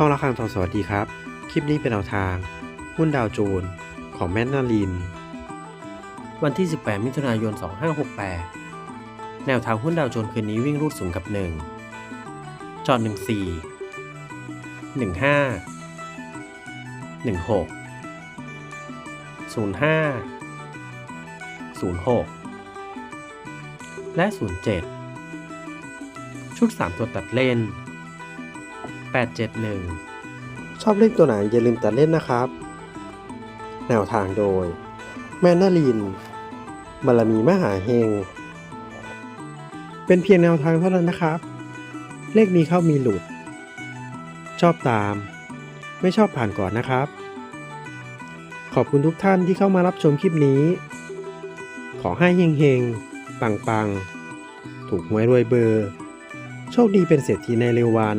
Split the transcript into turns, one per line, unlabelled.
ช่องละครังทองสวัสดีครับ คลิปนี้เป็นแนวทาง หุ้นดาวโจนส์ของแมนนาลิน วันที่ 18 มิถุนายน 2568 แนวทางหุ้นดาวโจนส์คืนนี้วิ่งรูดสูงกับ 1 จอด 14 15 16 05 06และ 07 ชุด 3 ตัวตัดเล่น 871 ชอบเลขตัวไหนอย่าลืมตัดเล่นนะครับ แนวทางโดย แมนนาลินบารมีมหาเฮง เป็นเพียงแนวทางเท่านั้นนะครับ เลขมีเข้ามีหลุด ชอบตาม ไม่ชอบผ่านก่อนนะครับ ขอบคุณทุกท่านที่เข้ามารับชมคลิปนี้ ขอให้เฮงเฮงปังปังๆ ถูกหวยรวยเบอร์ โชคดีเป็นเศรษฐีในเร็ววัน